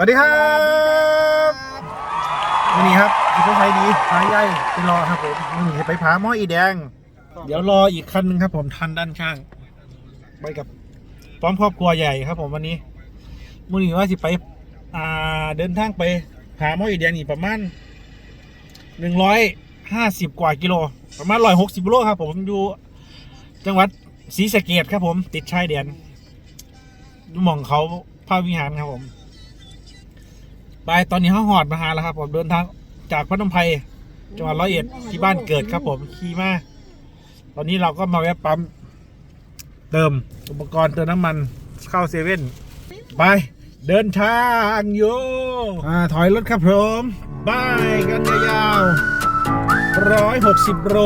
วัสดีครับวันนี้ครับอีกไทยดีพาใหญ่ไปรอครับผมนนี้ไปผาหม้ออีแดง เดี๋ยวรออีกคันหนึ่งครับ ผมทันด้านข้าง ไปกับพร้อมครอบครัวใหญ่ครับ ผมวันนี้มื่อนี้ว่าสิไป อ่าเดินทางไปผาหม้ออีแดงนี่ประมาณหนึ่งร้อยห้าสิบกว่ากิโล ประมาณร้อยหกสิบโลครับ ผมอยู่จังหวัดศรีสะเกดครับ ผมติดชายแดนอยู่หมองเขาพระวิหารครับผม ไปตอนนี้เขาหอดมาหาแล้วครับ ผมเดินทางจากพนมไพรจังหวัดร้อยเอ็ดที่บ้านเกิดครับ ผมขี่มาตอนนี้เราก็มาแวะปั๊มเติมอุปกรณ์เติมน้ำมันเข้าเซเว่นไป เดินทางโยอ่าถอยรถครับผมบายกันยาวร้อยหกสิบโล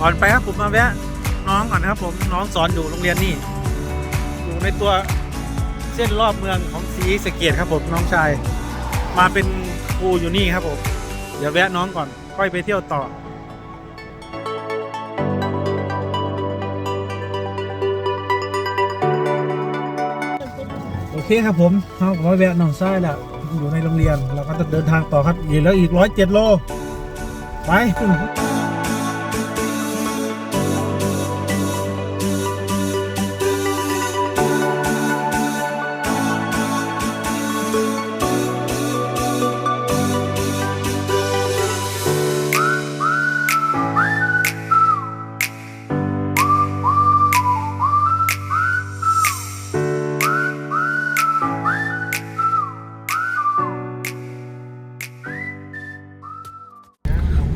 ก่อนไปครับผมมาแวะน้องก่อนนะครับผมน้องสอนอยู่โรงเรียนนี่อยู่ในตัวเส้นรอบเมืองของศรีสะเกดครับผมน้องชาย มาเป็นครูอยู่นี่ครับผมเดี๋ยวแวะน้องก่อนค่อยไปเที่ยวต่อโอเคครับผมเขาก็แวะหนองทรายแล้วอยู่ในโรงเรียนเราก็จะเดินทางต่อครับอีกแล้วอีกร้อยเจ็ดโล ไป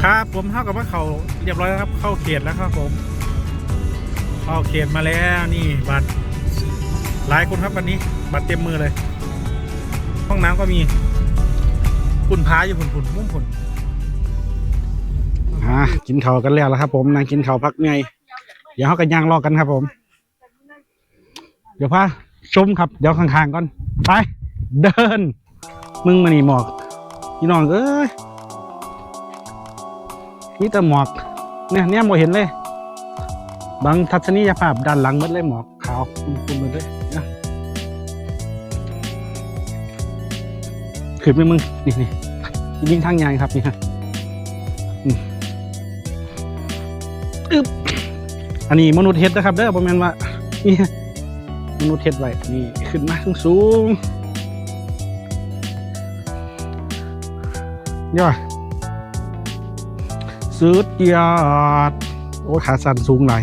ครับผมเท่ากับว่าเขาเรียบร้อยแล้วครับ เข้าเขตแล้วครับผม เข้าเขตมาแล้วนี่บัตรหลายคนครับวันนี้ บัตรเต็มมือเลย ห้องน้ำก็มีปุ่นพาอยู่ปุ่นปุ่นมุ่งปุ่นอ่ากินข้าวกันแล้วแล้วครับ ผมนางกินข้าวพักไงเดี๋ยวเขากันย่างรอกันครับ ผม เดี๋ยวพาชมครับ เดี๋ยวข้างๆก่อนไปเดิน มึงมานี่หมอกพี่น้องเอ้ย นี่แต่หมอก เนี่ยเนี่ยโมเห็นเลย บางทัศนียภาพด้านหลังหมดเลยหมอกขาวคุณหมดเลยนะขึ้นไปมึง นี่นี่ยิงทางยางครับนี่ฮะอืมอึ๊บอันนี้มนุษย์เฮ็ดนะครับเด้อประมาณว่านี่มนุษย์เฮ็ดไว้นี่ขึ้นมาสูงสูงๆย่อ สุดยอด โอ้ขาสั่นสูงหน่อย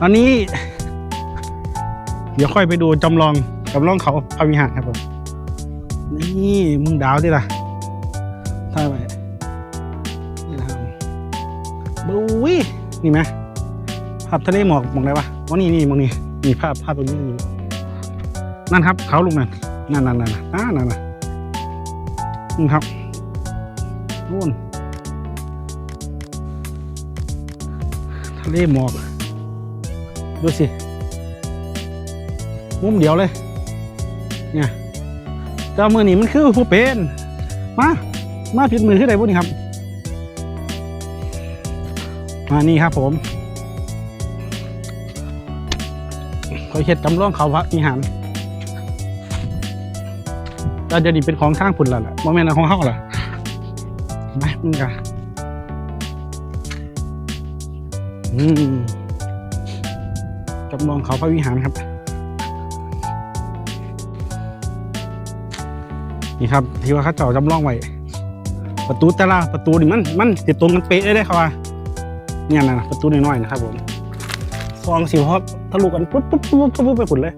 ตอนนี้ เดี๋ยวค่อยไปดูจำลองจำลองเขาพระวิหารครับผม นี่มึงดาวดิล่ะถ่าไปนี่นะครับบุ้ยนี่ไหมภาพทะเลหมอกมองได้ปะว่านี่นี่มองนี่นี่ภาพภาพตรงนี้นี่นั่นครับ เขาลุงนั่นนั่นนั่นนั่นอ่านั่นนั่นี่ครับ นู่นทะเลหมอก ดูสิ มุมเดียวเลย เนี่ยจ้ามือนี่มันคือผู้เป็น มา มาผิดมือขึ้นไหนพวกนี้ครับ มานี่ครับผมเขาเห็ดจำลองเขาพระนิหารแล้วเดี๋ยวนี้เป็นของข้างพุ่นแล้วล่ะโมเมนต์ของเขาล่ะ ไปมึงกะอืมจำลองเขาพระวิหารครับ นี่ครับ ที่ว่าเขาเจ้าจำลองไว้ประตูแต่ละประตูนี่มันมันติดตรงกันเป๊ะเลยได้ครับว่าเนี่ยนะประตูน้อยๆนะครับผมฟองสิเพราะทะลุกันปุ๊บปุ๊บปุ๊บปุ๊บไปขุดเลย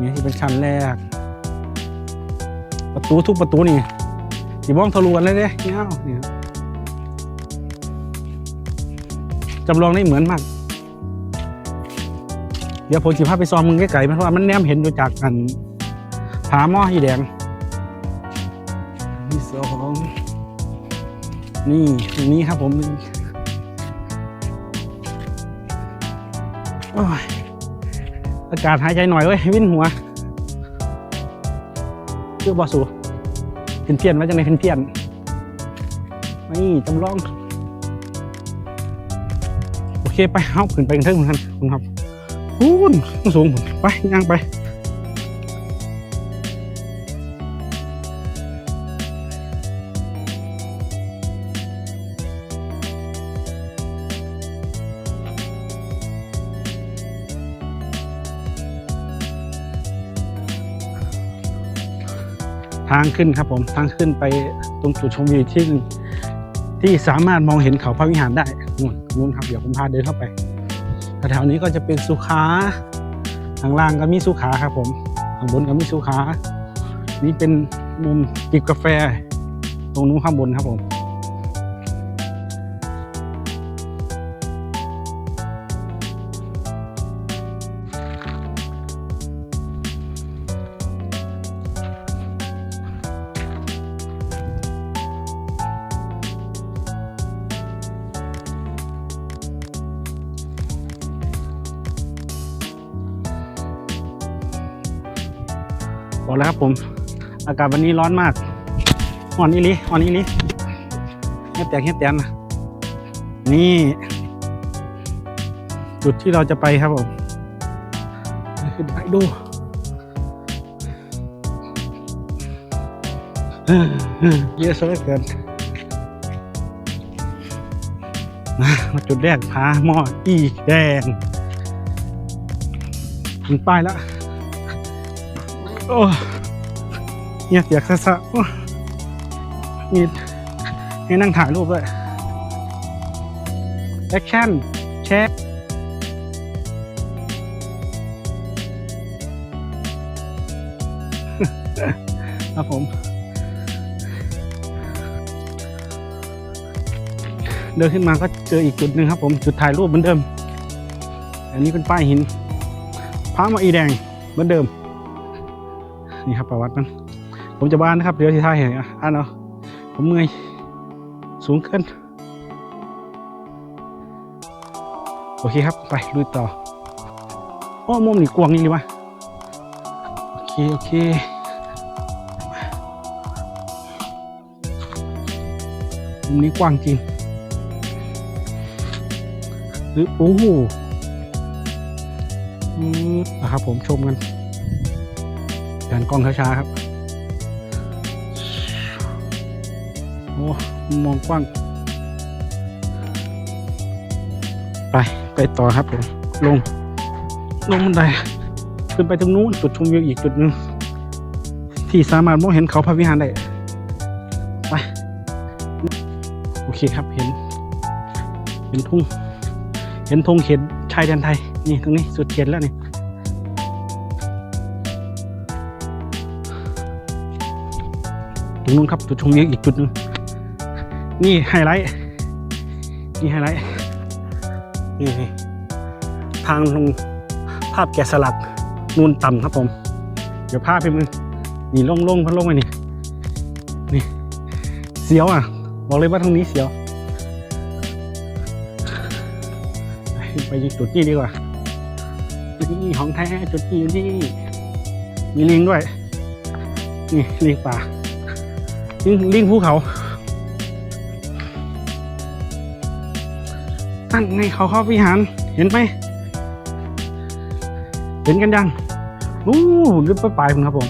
นี่ที่เป็นชั้นแรก ประตูทุกประตูนี่ สีมองทะลุนเลยเด้เงี้ยนี่ครับจำลองได้เหมือนมาก เดี๋ยวผมสิพาไปซอมมึงใกล้ๆมันเพราะว่ามันแนมเห็นดูจากกันผาหม้ออีแดงที่สองนี่ตรงนี้ครับผมอ้ยอากาศหายใจหน่อยเว้ย วิ่นหัวเชื่อบอสู เพี้ยนเพี้ยนๆไว้จังไหนเพี้ยนเพี้ยนๆนี่จำลอง โอเคไปเอาขึ้นไปกันเถอะคุณครับคุณครับคุณสูงพุ่นไปย่างไป ทางขึ้นครับผมทางขึ้นไปตรงจุดชมวิวที่ที่สามารถมองเห็นเขาพระวิหารได้นู่นนู่นครับเดี๋ยวผมพาเดินเข้าไปแถวๆนี้ก็จะเป็นสุขาข้างล่างก็มีสุขาครับผมข้างบนก็มีสุขานี่เป็นมุมจิบกาแฟ ตรงนู้นข้างบนครับผม อแล้วครับผม อากาศวันนี้ร้อนมากอ่อนอีลิอ่อนอีลิเฮ็ดแตกเฮ็ดแตนนะนี่ จุดที่เราจะไปครับผมขึ้นไปดูเออเออเยอะซะเหลือเกินมามาจุดแรกพาหม้ออีแดงถึงป้ายแล้ว โอ้เนี่ยเสียกซะซะโอ้มีให้นั่งถ่ายรูปด้วยแอคชั่นแชร์ครับผม เดินขึ้นมาก็เจออีกจุดหนึ่งครับผม จุดถ่ายรูปเหมือนเดิม อันนี้เป็นป้ายหินพระมาอีแดงเหมือนเดิม นี่ครับประวัติมันผมจะบ้านนะครับ เดี๋ยวที่ท่าเห็นอะอ่านเอาผมเมื่อยสูงเกินโอเคครับไปลุยต่อโอ้มุมนี่กว้างนี่เลยวะโอเค โอเคมุมนี้กว้างจริงหรือโอ้โหอืมนะครับผมชมกัน แผนกล้องช้าๆครับ โอ้ มองกว้าง ไป ไปต่อครับผม ลง ลงบันได ขึ้นไปตรงนู้นจุดชมวิวอีกจุดหนึ่งที่สามารถมองเห็นเขาพระวิหารได้ ไป โอเคครับ เห็น เห็นทุ่ง เห็นธงเขตชายแดนไทย นี่ตรงนี้สุดเขตแล้วนี่ รงนู้นครับจุดชมวิวอีกจุดหนึ่งนี่ไฮไลท์นี่ไฮไลท์นี่ทางลงภาพแกะสลักนูนต่ำครับผม เดี๋ยวภาพไปมึงนี่ลงลงพันลงไปนี่นี่ เสียวอะ บอกเลยว่าทางนี้เสียวไปจุดนี้ดีกว่าจุดนี้ของแท้จุดนี้อยู่นี่มีลิงด้วย นี่ลิงป่า ลิงลิงภูเขานั่นไงเขาเข้าวิหาร เห็นไหม เห็นกันยังอู้ลึกไปปลายครับผม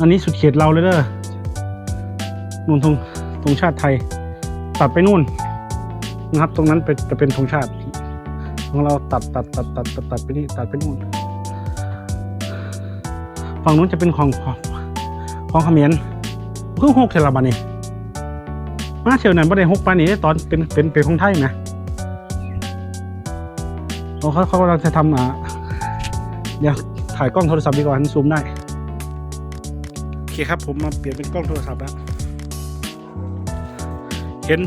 อันนี้สุดเขตเราเลยเด้อนู่นธงธงชาติไทย ตัดไปนู่นนะครับ ตรงนั้นเป็นจะเป็นธงชาติ ของเราตัดตัดตัดตัดตัดตัดไปนี่ตัดไปนู่น ฝั่งนู้นจะเป็นของ ของของเขมรเพิ่งหกเทลบานี่มาเชียวนั้นบ่ได้หกปานี้ตอนเป็นเป็นเป็นของไทยนะเขาเขากำลังจะทำอะเดี๋ยวถ่ายกล้องโทรศัพท์ดีกว่าซูมได้โอเคครับ ผมมาเปลี่ยนเป็นกล้องโทรศัพท์แล้วเห็น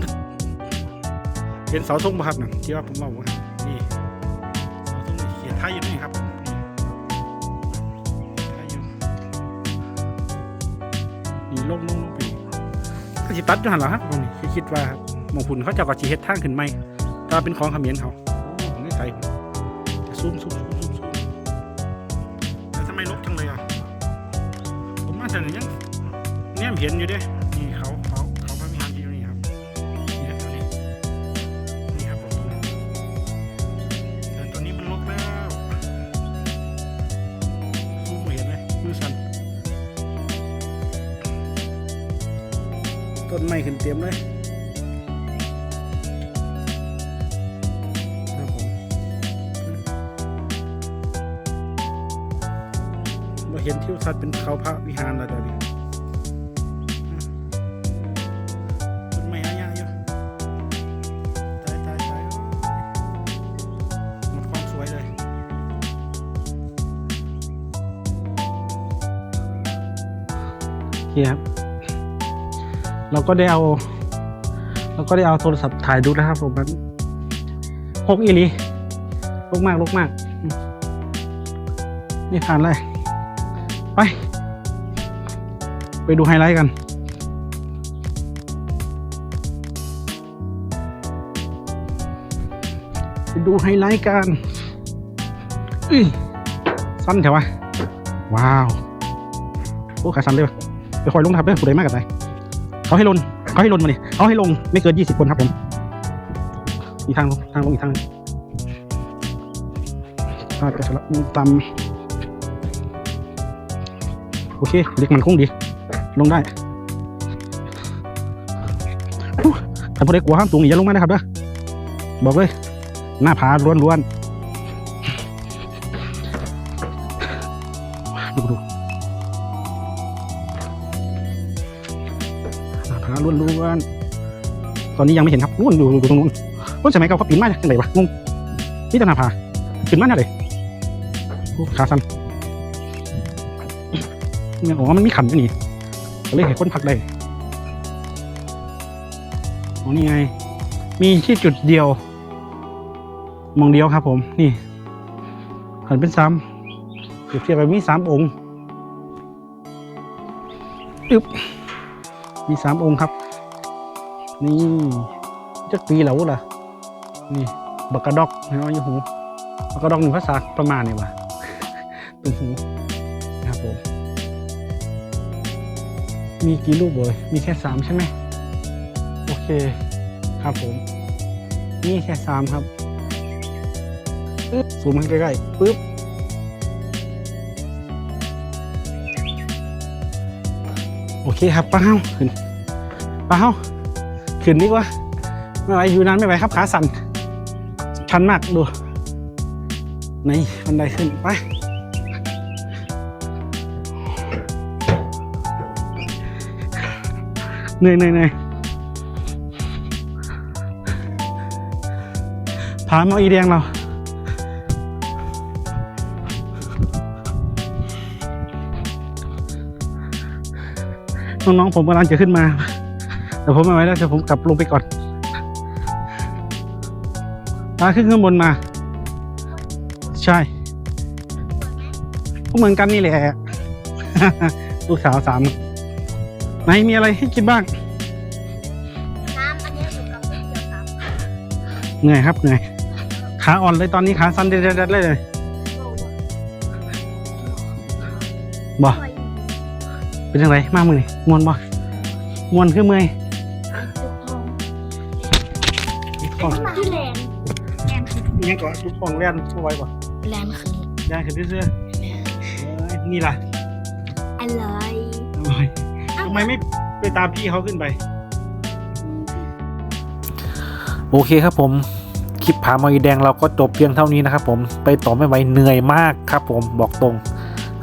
เห็นเสาธงป่ะครับน่ะที่ว่าผมบอกว่านี่เสาธงนี่เขียนท่าอยู่นี่ครับ สิตัดอยู่หันเหรอครับผมนี่คิดว่าหมองพุ่นเขาเจะก็สิเฮ็ดทางขึ้นไหมถ้าเป็นของเขมิ้นเขาไม่ใส่ซุ่มซุ่มซูมซูมซุ่มแต่ทำไมลบจังเลยอะผมมาแต่ยังเนี่ยเห็นอยู่เด้ เต็มเลยครับผมมาเห็นทิวทัศน์เป็นเขาพระวิหารแล้วเดี๋ยวนี้ต้นไม้หายากอยู่ตายตายตายโอ้ยหมดความสวยเลยโอเคครับ เราก็ได้เอา เราก็ได้เอาโทรศัพท์ถ่ายดูนะครับผมมันหกอีลีลกมากลกมาก นี่ผ่านเลย ไป ไปดูไฮไลท์กันไปดูไฮไลท์กันอุ้ยสั้นเถอะวะว้าว โอ้ขาสั้นเลยวะไปคอยลงทับด้วยผู้ใดมากกับไหน เขาให้ลงเขาให้ลงมาดิเขาให้ลงไม่เกินยี่สิบคนครับผมมีทางลงทางลงอีกทางหนึ่งพลาดกระสลับตามโอเคเล็กมันคงดี ลงได้อู้ถ้าผู้ใดกลัวห้ามสูงอย่าลงมานะครับเด้อบอกเลย หน้าผาล้วนๆดูดู ล้วนๆตอนนี้ยังไม่เห็นครับนู่นอยู่อยู่ตรงนู้นรุ่นสมัยเก่าเขาปีนมาจากไหนวะงงนี่ตนาผาขึ้นมาเนี่ยเลยขาสั้นเนี่ยอ๋อมันมีขันอยู่นี่เลยเห็นคนพักได้อ๋อนี่ไง มีที่จุดเดียว มองเดียวครับผม นี่หันเป็นสามเปรียบเทียบไปมีสามองค์อึ๊บมีสามองค์ครับ นี่จักปีแล้วล่ะ นี่บักกระดอกเห็นไหมอยู่หูบักกระดอกหนึ่งภาษาประมาณนี่วะตรงหูนะครับผม มีกี่รูปเลยมีแค่สามใช่ไหมโอเค ครับผม นี่แค่สามครับปึ๊บซูมมาใกล้ๆปึ๊บโอเคครับป้าเฮาขึ้นป้าเฮา ขึ้นดีกว่าไม่ไหวอยู่นานไม่ไหวครับขาสั่นชันมากดูในบันไดขึ้นไปเหนื่อยเหนื่อยเหนื่อยผามาอีแดงเราน้องๆผมกำลังจะขึ้นมา แต่ผมไม่ไหวแล้วเดี๋ยวผมกลับลงไปก่อนมาขึ้นข้างบนมา ใช่ก็เหมือนกันนี่แหละ ลูกสาวสามไหนมีอะไรให้กินบ้าง น้ำอันนี้อยู่กับเดียวครับเหนื่อยครับเหนื่อยขาอ่อนเลยตอนนี้ขาสั้นเด็ดๆเลยเลยบ่คอเป็นยังไงมากมือนี่มวนบ่มวนคือเมื่อย นคือยังก่อนทุกของเล่นช่วยบ่แลนคือย่างขึ้นเสื้อเอ้ยนี่ล่ะอะไรทำไมทำไมไม่ไปตามพี่เขาขึ้นไป โอเคครับผม คลิปผาหมอยแดงเราก็จบเพียงเท่านี้นะครับผมไปต่อไม่ไหวเหนื่อยมากครับผมบอกตรง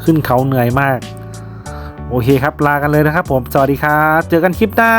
ขึ้นเขาเหนื่อยมาก โอเคครับลากันเลยนะครับผม สวัสดีครับ เจอกันคลิปหน้า